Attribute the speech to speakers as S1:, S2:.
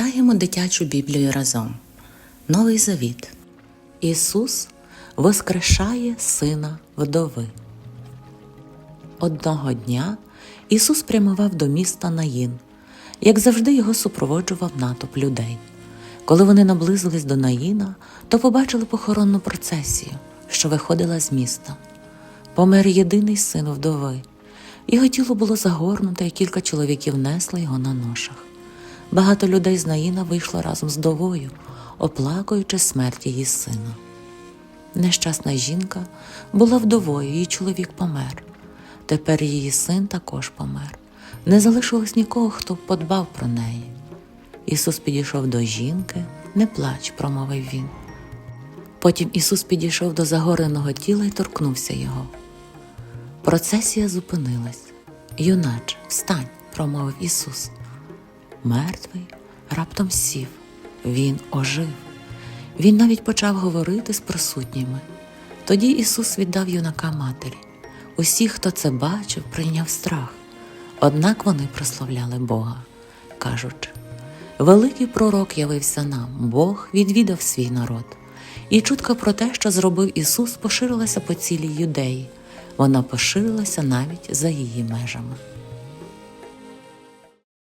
S1: Читаємо дитячу Біблію разом. Новий Завіт. Ісус воскрешає сина вдови. Одного дня Ісус прямував до міста Наїн. Як завжди, його супроводжував натовп людей. Коли вони наблизились до Наїна, то побачили похоронну процесію, що виходила з міста. Помер єдиний син вдови. Його тіло було загорнуте, і кілька чоловіків несли його на ношах. Багато людей з Наїна вийшло разом з довою, оплакуючи смерть її сина. Нещасна жінка була вдовою, її чоловік помер. Тепер її син також помер. Не залишилось нікого, хто подбав про неї. Ісус підійшов до жінки, не плач, промовив він. Потім Ісус підійшов до загореного тіла і торкнувся його. Процесія зупинилась. Юначе, встань, промовив Ісус. Мертвий раптом сів, він ожив. Він навіть почав говорити з присутніми. Тоді Ісус віддав юнака матері. Усі, хто це бачив, прийняв страх. Однак вони прославляли Бога, кажучи: Великий пророк явився нам, Бог відвідав свій народ. І чутка про те, що зробив Ісус, поширилася по цілій юдеї. Вона поширилася навіть за її межами.